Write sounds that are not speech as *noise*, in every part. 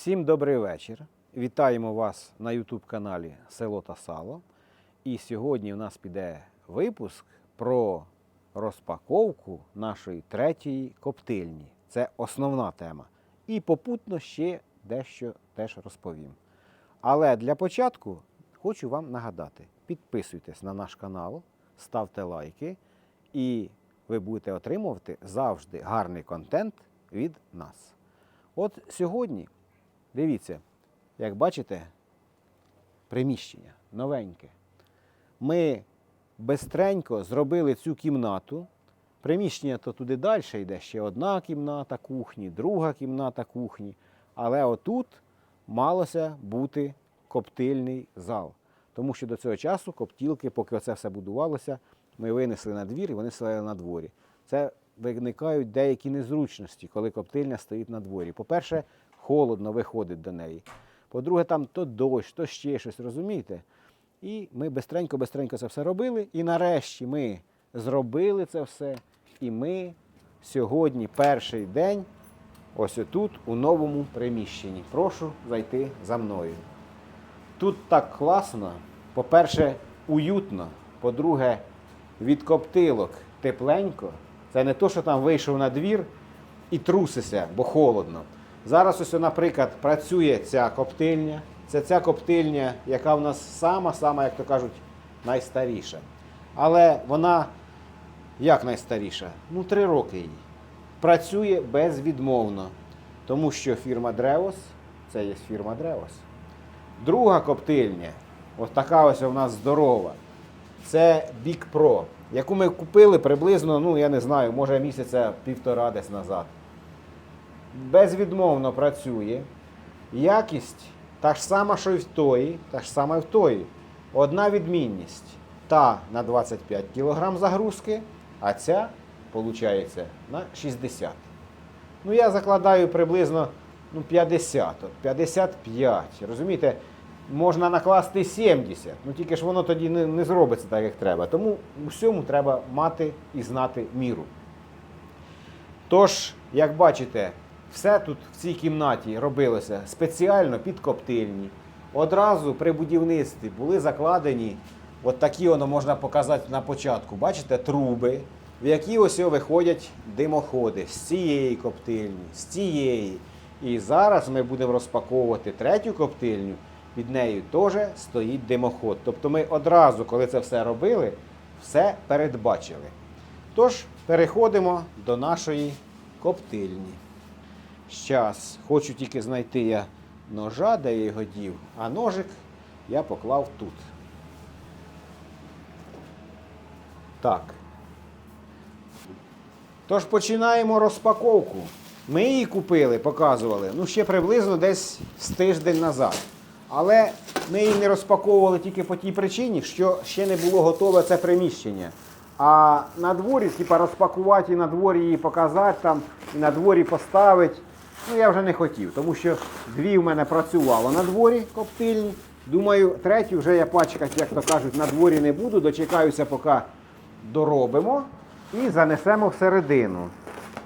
Всім добрий вечір. Вітаємо вас на YouTube каналі Село та Сало. І сьогодні у нас піде випуск про розпаковку нашої третьої коптильні. Це основна тема. І попутно ще дещо теж розповім. Але для початку хочу вам нагадати: підписуйтесь на наш канал, ставте лайки, і ви будете отримувати завжди гарний контент від нас. От сьогодні, дивіться, як бачите, приміщення новеньке. Ми бистренько зробили цю кімнату. Приміщення то туди далі йде ще одна кімната кухні, друга кімната кухні. Але отут малося бути коптильний зал. Тому що до цього часу коптілки, поки оце все будувалося, ми винесли на двір і вони стояли на дворі. Це виникають деякі незручності, коли коптильня стоїть на дворі. По-перше, холодно виходить до неї. По-друге, там то дощ, то ще щось, розумієте? І ми бистренько-бистренько це все робили. І нарешті ми зробили це все. І ми сьогодні перший день ось отут, у новому приміщенні. Прошу зайти за мною. Тут так класно. По-перше, уютно. По-друге, від коптилок тепленько. Це не то, що там вийшов на двір і трусися, бо холодно. Зараз ось, наприклад, працює ця коптильня. Це ця коптильня, яка в нас сама-сама, як то кажуть, найстаріша. Але вона як найстаріша? Ну, три роки їй. Працює безвідмовно. Тому що фірма Древос це є фірма Древос. Друга коптильня, ось така ось у нас здорова. Це Big Pro, яку ми купили приблизно, ну я не знаю, може місяця півтора десь назад. Безвідмовно працює. Якість та ж сама, що й в тої, та ж сама і в тої. Одна відмінність. Та на 25 кг загрузки, а ця, виходить, на 60 Ну, я закладаю приблизно ну, 50, 55. Розумієте, можна накласти 70. Ну тільки ж воно тоді не, не зробиться так, як треба. Тому у всьому треба мати і знати міру. Тож, як бачите, все тут в цій кімнаті робилося спеціально під коптильні. Одразу при будівництві були закладені, от такі воно можна показати на початку. Бачите, труби, в які ось виходять димоходи з цієї коптильні, з цієї. І зараз ми будемо розпаковувати третю коптильню. Під нею теж стоїть димоход. Тобто ми одразу, коли це все робили, все передбачили. Тож, переходимо до нашої коптильні. Щас, хочу тільки знайти я ножа, де я його дів, а ножик я поклав тут. Так. Тож починаємо розпаковку. Ми її купили, показували, ну ще приблизно десь з тиждень назад. Але ми її не розпаковували тільки по тій причині, що ще не було готове це приміщення. А на дворі, типа розпакувати і на дворі її показати, там, і на дворі поставити, ну я вже не хотів, тому що дві в мене працювало на дворі коптильні. Думаю, третю вже я пачкати, як то кажуть, на дворі не буду. Дочекаюся, поки доробимо і занесемо всередину.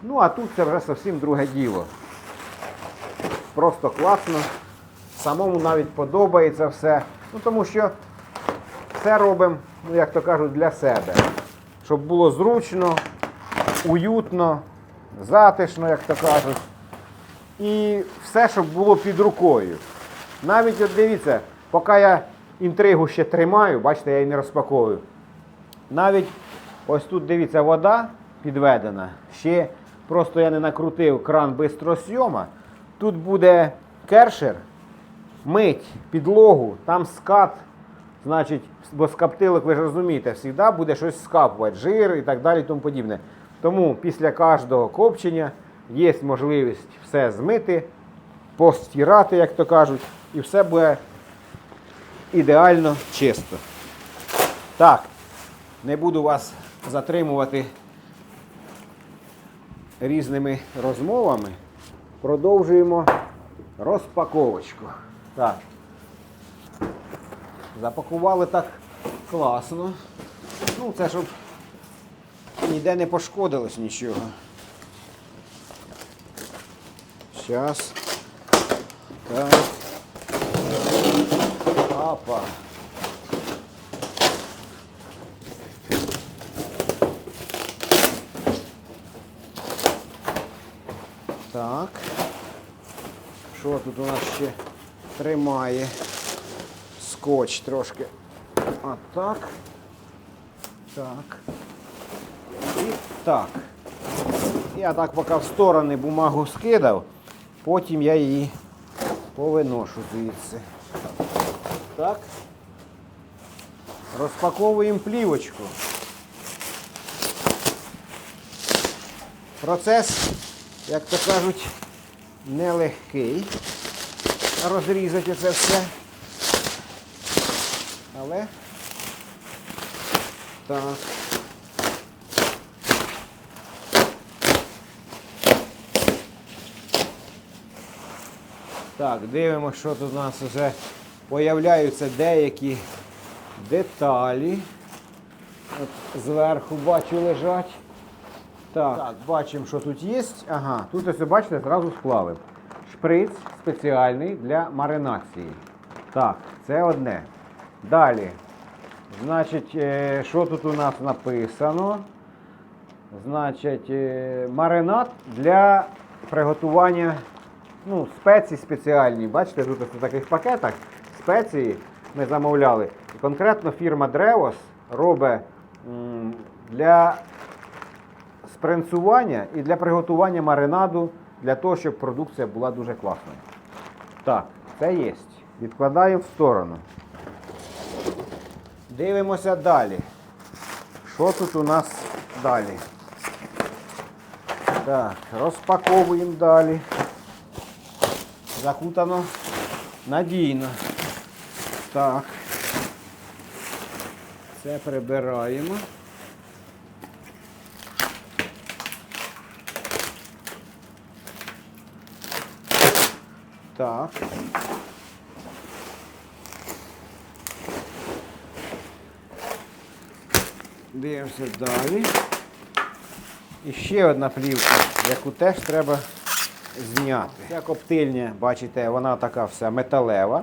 Ну, а тут це вже зовсім друге діло. Просто класно. Самому навіть подобається все. Ну, тому що все робимо, ну, як то кажуть, для себе. Щоб було зручно, уютно, затишно, як то кажуть. І все, щоб було під рукою. Навіть от дивіться, поки я інтригу ще тримаю, бачите, я її не розпаковую. Навіть ось тут дивіться, вода підведена. Ще просто я не накрутив кран бистросйома. Тут буде кершер, мить підлогу, там скат. Значить, бо з каптилок, ви ж розумієте, завжди буде щось скапувати, жир і так далі, тому подібне. Тому після кожного копчення є можливість все змити, постирати, як то кажуть, і все буде ідеально чисто. Так, не буду вас затримувати різними розмовами. Продовжуємо розпаковочку. Так. Запакували так класно. Ну, це щоб ніде не пошкодилось нічого. Зараз. Так. Опа. Так. Що тут у нас ще тримає? Скотч трошки. А так. Так. І так. Я так поки в сторони бумагу скидав, потім я її повиношу звідси. Так. Розпаковуємо плівочку. Процес, як то кажуть, нелегкий. Розрізати це все. Але так. Так, дивимося, що тут у нас вже появляються деякі деталі. От зверху бачу лежать. Так, так бачимо, що тут є. Ага, тут ось бачите, зразу сплавив. Шприц спеціальний для маринації. Так, це одне. Далі. Значить, е, що тут у нас написано? Значить, е, маринад для приготування ну, спеції спеціальні. Бачите, тут у таких пакетах спеції ми замовляли. І конкретно фірма Древос робить для спринцування і для приготування маринаду для того, щоб продукція була дуже класною. Так, це є. Відкладаю в сторону. Дивимося далі. Що тут у нас далі? Так, розпаковуємо далі. Закутано надійно. Так. Це прибираємо. Так. Дивимося далі. І ще одна плівка, яку теж треба зняти. Ця коптильня, бачите, вона така вся металева.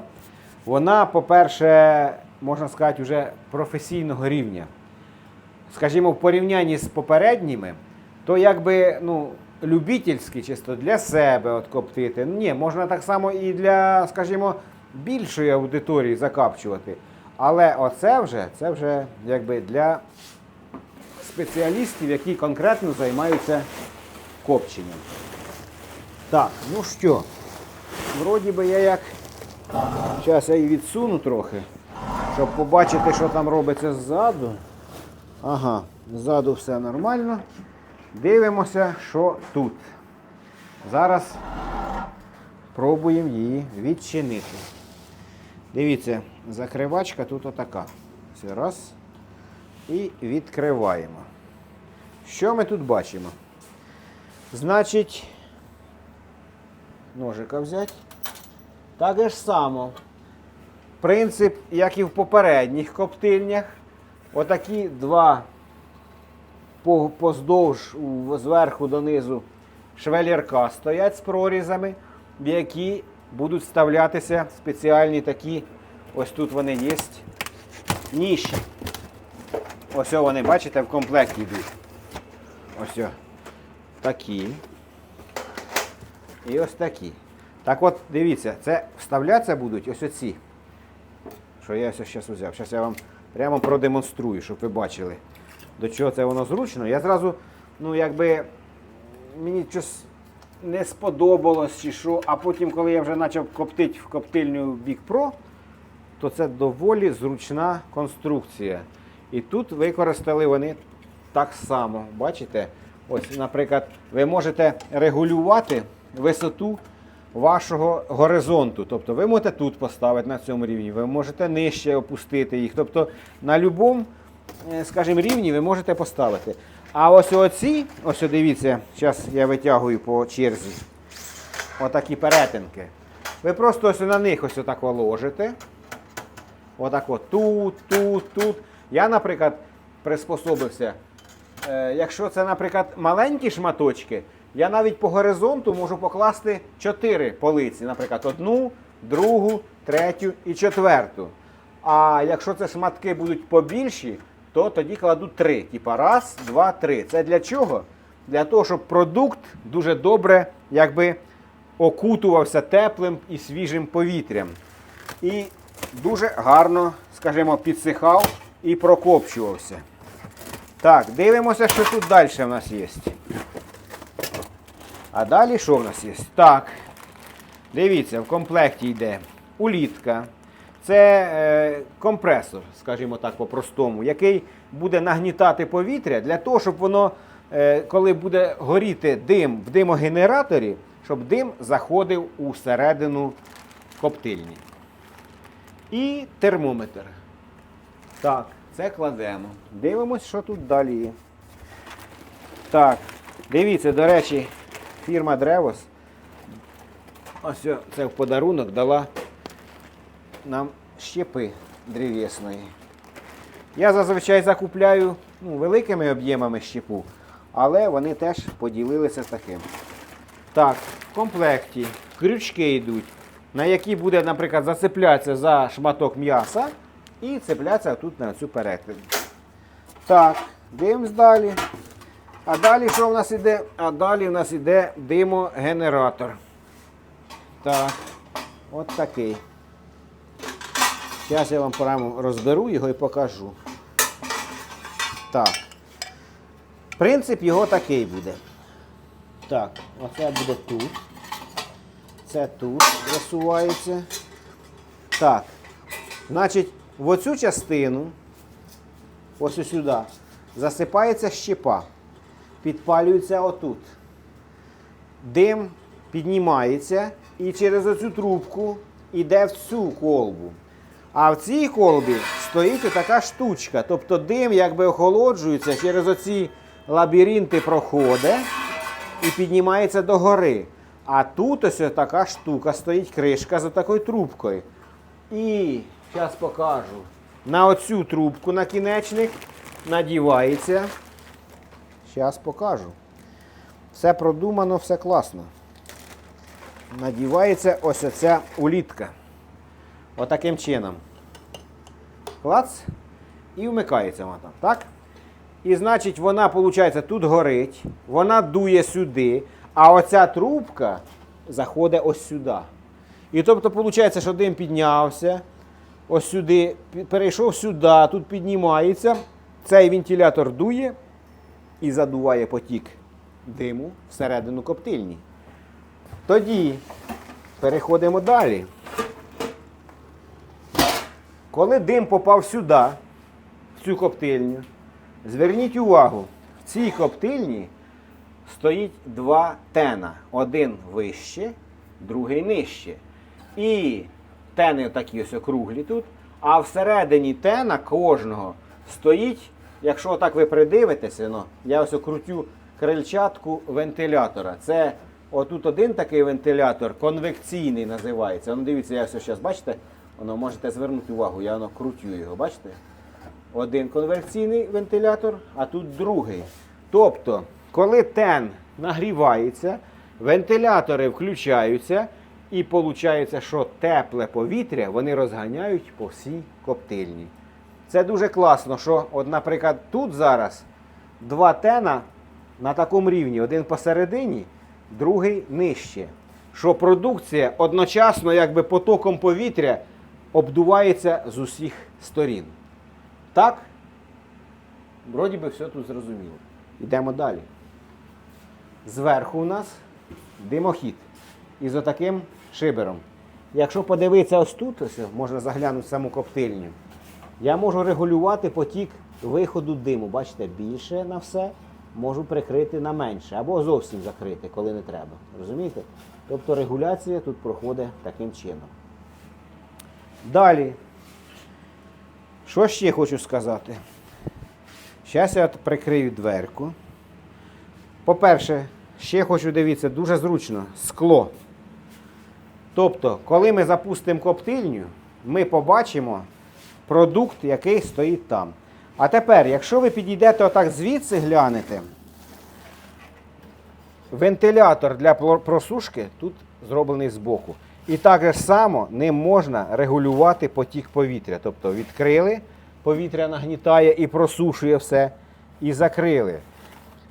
Вона, по-перше, можна сказати, вже професійного рівня. Скажімо, в порівнянні з попередніми, то якби ну, любительські, чисто для себе от коптити. Ні, можна так само і для, скажімо, більшої аудиторії закапчувати. Але оце вже, це вже якби для спеціалістів, які конкретно займаються копченням. Так, ну що, вроді би я як. Зараз я її відсуну трохи, щоб побачити, що там робиться ззаду. Ага, ззаду все нормально. Дивимося, що тут. Зараз пробуємо її відчинити. Дивіться, закривачка тут отака. Все раз. І відкриваємо. Що ми тут бачимо? Значить, ножика взяти. Так ж само. Принцип, як і в попередніх коптильнях. Отакі два по- поздовж зверху донизу швелірка стоять з прорізами, в які будуть вставлятися спеціальні такі, ось тут вони є, ніші. Ось вони, бачите, в комплекті йдуть. Ось такі. І ось такі. Так от, дивіться, це вставлятися будуть ось оці. Що я ось зараз взяв. Зараз я вам прямо продемонструю, щоб ви бачили, до чого це воно зручно. Я зразу, ну якби мені щось не сподобалось чи що, а потім, коли я вже почав коптити в коптильню Big Pro, то це доволі зручна конструкція. І тут використали вони так само. Бачите? Ось, наприклад, ви можете регулювати висоту вашого горизонту. Тобто ви можете тут поставити на цьому рівні, ви можете нижче опустити їх. Тобто на будь-якому, скажімо, рівні ви можете поставити. А ось оці, ось дивіться, зараз я витягую по черзі. Отакі перетинки. Ви просто ось на них ось отак ложите. Отак от тут, тут, тут. Я, наприклад, приспособився. Е, якщо це, наприклад, маленькі шматочки, Я навіть по горизонту можу покласти 4 полиці, наприклад, одну, другу, третю і четверту. А якщо це шматки будуть побільші, то тоді кладу три. Типа раз, два, три. Це для чого? Для того, щоб продукт дуже добре якби, окутувався теплим і свіжим повітрям. І дуже гарно, скажімо, підсихав і прокопчувався. Так, дивимося, що тут далі в нас є. А далі що в нас є? Так. Дивіться, в комплекті йде улітка. Це е, компресор, скажімо так, по-простому, який буде нагнітати повітря для того, щоб воно, е, коли буде горіти дим в димогенераторі, щоб дим заходив у середину коптильні. І термометр. Так, це кладемо. Дивимось, що тут далі є. Так, дивіться, до речі, фірма Древос. Ось це в подарунок дала нам щепи древесної. Я зазвичай закупляю ну, великими об'ємами щепу, але вони теж поділилися таким. Так, в комплекті крючки йдуть, на які буде, наприклад, зацеплятися за шматок м'яса і цеплятися тут на цю перетину. Так, дивимось далі. А далі що в нас іде? А далі в нас іде димогенератор. Так, от такий. Зараз я вам прямо розберу його і покажу. Так. Принцип його такий буде. Так, оце буде тут. Це тут засувається. Так. Значить, в оцю частину, ось сюди, засипається щепа. Підпалюється отут. Дим піднімається і через оцю трубку йде в цю колбу. А в цій колбі стоїть така штучка. Тобто дим якби охолоджується, через оці лабіринти проходить і піднімається до гори. А тут ось така штука стоїть кришка за такою трубкою. І зараз покажу. На оцю трубку накінечник надівається. Зараз покажу. Все продумано, все класно. Надівається ось оця улітка. Отаким чином. Клац. І вмикається вона там. Так? І значить, вона, виходить, тут горить, вона дує сюди, а оця трубка заходить ось сюди. І тобто, виходить, що дим піднявся, ось сюди, перейшов сюди, тут піднімається, цей вентилятор дує і задуває потік диму всередину коптильні. Тоді переходимо далі. Коли дим попав сюди, в цю коптильню, зверніть увагу, в цій коптильні стоїть два тена. Один вище, другий нижче. І тени такі ось округлі тут. А всередині тена кожного стоїть, якщо так ви придивитеся, ну, я ось окрутю крильчатку вентилятора. Це отут один такий вентилятор, конвекційний називається. Ну, дивіться, я ось зараз, бачите, воно можете звернути увагу, я воно крутю його, бачите? Один конверційний вентилятор, а тут другий. Тобто, коли тен нагрівається, вентилятори включаються, і виходить, що тепле повітря вони розганяють по всій коптильні. Це дуже класно, що, от, наприклад, тут зараз два тена на такому рівні, один посередині, другий нижче. Що продукція одночасно якби потоком повітря обдувається з усіх сторін. Так? Вроді би все тут зрозуміло. Йдемо далі. Зверху у нас димохід із отаким шибером. Якщо подивитися ось тут, ось, можна заглянути в саму коптильню, я можу регулювати потік виходу диму. Бачите, більше на все можу прикрити на менше або зовсім закрити, коли не треба. Розумієте? Тобто регуляція тут проходить таким чином. Далі. Що ще хочу сказати? Зараз я прикрию дверку. По-перше, ще хочу дивитися, дуже зручно скло. Тобто, коли ми запустимо коптильню, ми побачимо продукт, який стоїть там. А тепер, якщо ви підійдете отак звідси глянете, Вентилятор для просушки тут зроблений збоку. І так само ним можна регулювати потік повітря. Тобто відкрили, повітря нагнітає і просушує все, і закрили.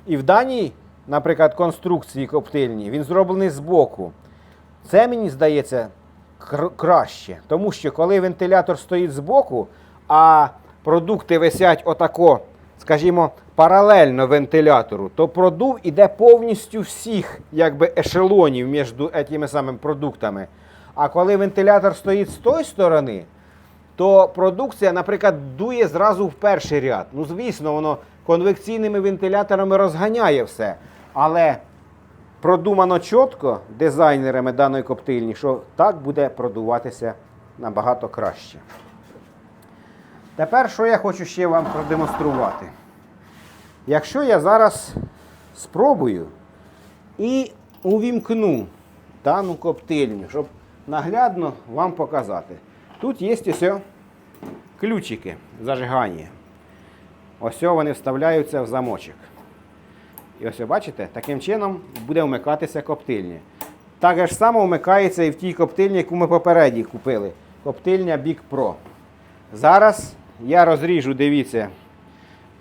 І в даній, наприклад, конструкції коптильні він зроблений збоку. Це мені здається краще, тому що коли вентилятор стоїть збоку, а продукти висять отако, скажімо, паралельно вентилятору, то продув іде повністю всіх якби, ешелонів між цими самими продуктами. А коли вентилятор стоїть з тої сторони, то продукція, наприклад, дує зразу в перший ряд. Ну, звісно, воно конвекційними вентиляторами розганяє все. Але продумано чітко дизайнерами даної коптильні, що так буде продуватися набагато краще. Тепер, що я хочу ще вам продемонструвати. Якщо я зараз спробую і увімкну дану коптильню, щоб наглядно вам показати. Тут є ось ключики зажигання. Ось вони вставляються в замочок. І ось ви бачите, таким чином буде вмикатися коптильня. Так ж само вмикається і в тій коптильні, яку ми попередній купили. Коптильня Big Pro. Зараз я розріжу, дивіться,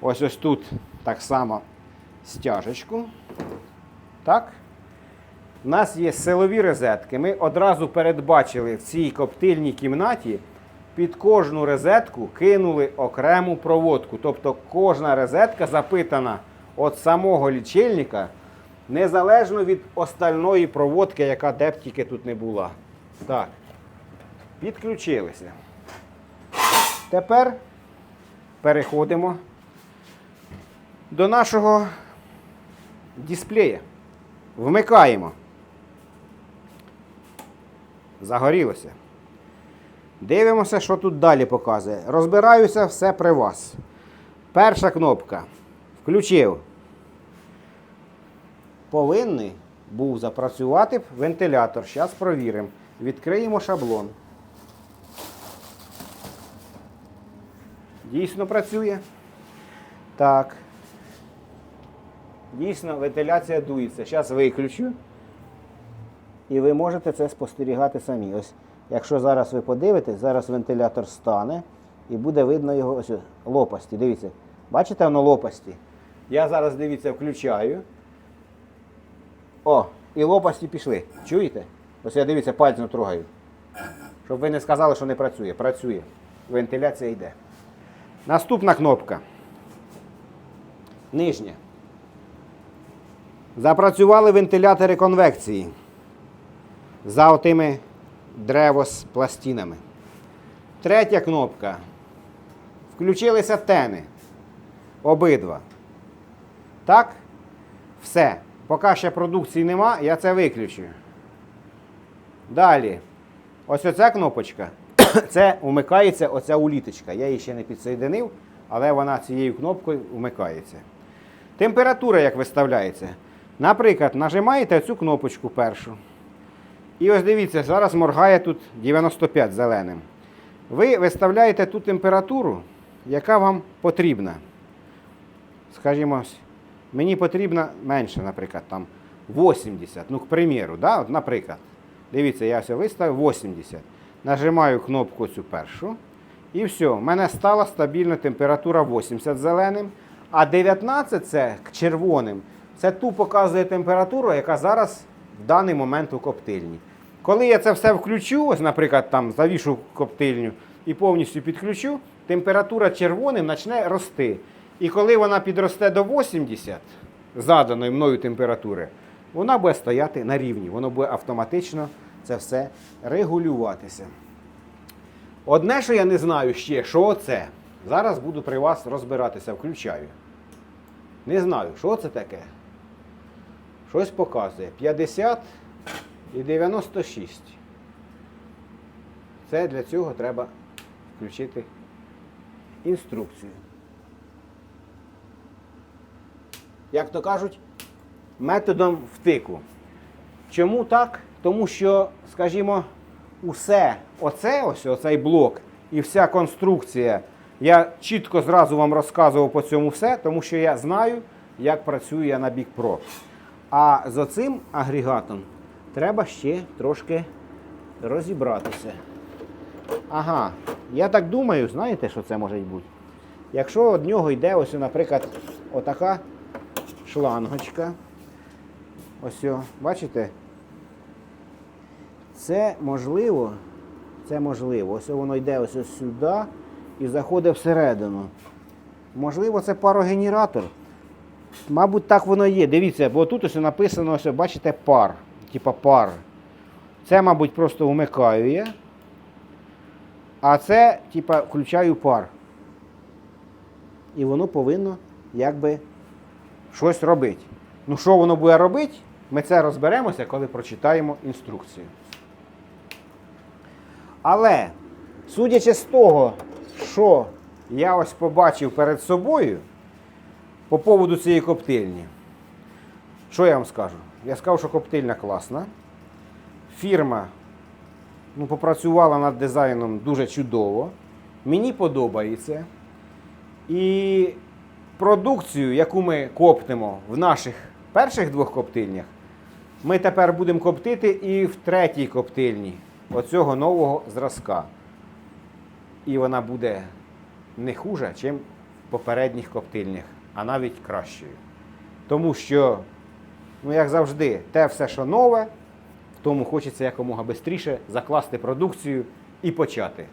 ось ось тут так само стяжечку. Так. У нас є силові розетки. Ми одразу передбачили в цій коптильній кімнаті під кожну розетку кинули окрему проводку. Тобто кожна розетка запитана від самого лічильника, незалежно від остальної проводки, яка де б тільки тут не була. Так. Підключилися. Тепер переходимо до нашого дисплея. Вмикаємо. Загорілося. Дивимося, що тут далі показує. Розбираюся все при вас. Перша кнопка. Включив. Повинний був запрацювати вентилятор. Зараз провіримо. Відкриємо шаблон. Дійсно працює. Так. Дійсно, вентиляція дується. Зараз виключу. І ви можете це спостерігати самі. Ось, якщо зараз ви подивитесь, зараз вентилятор стане і буде видно його ось лопасті. Дивіться, бачите воно лопасті? Я зараз дивіться, включаю. О, і лопасті пішли. Чуєте? Ось я дивіться, пальцем трогаю. Щоб ви не сказали, що не працює. Працює. Вентиляція йде. Наступна кнопка. Нижня. Запрацювали вентилятори конвекції за отими древоспластинами. Третя кнопка. Включилися тени. Обидва. Так? Все. Поки ще продукції нема, я це виключу. Далі. Ось оця кнопочка. *coughs* Це вмикається оця уліточка. Я її ще не підсоєдинив, але вона цією кнопкою вмикається. Температура як виставляється. Наприклад, нажимаєте цю кнопочку першу. І ось дивіться, зараз моргає тут 95 зеленим. Ви виставляєте ту температуру, яка вам потрібна. Скажімо, мені потрібна менше, наприклад, там 80. Ну, к примеру, да? От, наприклад. Дивіться, я все виставив 80. Нажимаю кнопку цю першу. І все, в мене стала стабільна температура 80 зеленим. А 19 це червоним. Це ту показує температуру, яка зараз в даний момент у коптильні. Коли я це все включу, ось, наприклад, там завішу коптильню і повністю підключу, температура червоним почне рости. І коли вона підросте до 80 заданої мною температури, вона буде стояти на рівні. Воно буде автоматично це все регулюватися. Одне, що я не знаю ще, що це. Зараз буду при вас розбиратися, включаю. Не знаю, що це таке. Щось показує. 50 і 96. Це для цього треба включити інструкцію. Як то кажуть, методом втику. Чому так? Тому що, скажімо, усе оце, ось оцей блок і вся конструкція, я чітко зразу вам розказував по цьому все, тому що я знаю, як працює я на Big Pro. А з оцим агрегатом треба ще трошки розібратися. Ага, я так думаю, знаєте, що це може бути? Якщо від нього йде, ось, наприклад, отака шлангочка. Ось, о, бачите? Це можливо, це можливо. Ось воно йде ось, сюди і заходить всередину. Можливо, це парогенератор. Мабуть, так воно є. Дивіться, бо тут ось написано, ось, бачите, пар. Типа пар. Це, мабуть, просто вмикаю я. А це, типа, включаю пар. І воно повинно якби щось робити. Ну, що воно буде робити, ми це розберемося, коли прочитаємо інструкцію. Але, судячи з того, що я ось побачив перед собою по поводу цієї коптильні, що я вам скажу? Я скажу, що коптильня класна. Фірма ну, попрацювала над дизайном дуже чудово. Мені подобається. І продукцію, яку ми коптимо в наших перших двох коптильнях, ми тепер будемо коптити і в третій коптильні оцього нового зразка. І вона буде не хуже, ніж в попередніх коптильнях, а навіть кращою. Тому що, ну як завжди, те все, що нове, тому хочеться якомога швидше закласти продукцію і почати.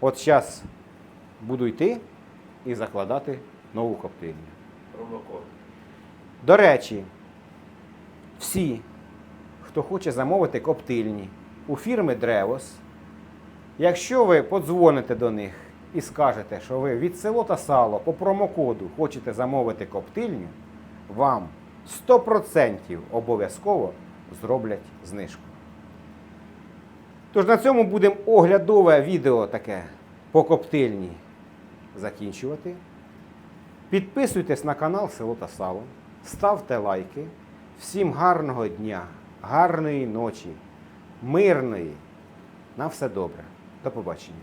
От зараз буду йти і закладати нову коптильню. До речі, всі, хто хоче замовити коптильні у фірми Древос, якщо ви подзвоните до них і скажете, що ви від село та сало по промокоду хочете замовити коптильню, вам 100% обов'язково зроблять знижку. Тож на цьому будемо оглядове відео таке по коптильні закінчувати. Підписуйтесь на канал Село та Сало, ставте лайки. Всім гарного дня, гарної ночі, мирної. На все добре. До побачення.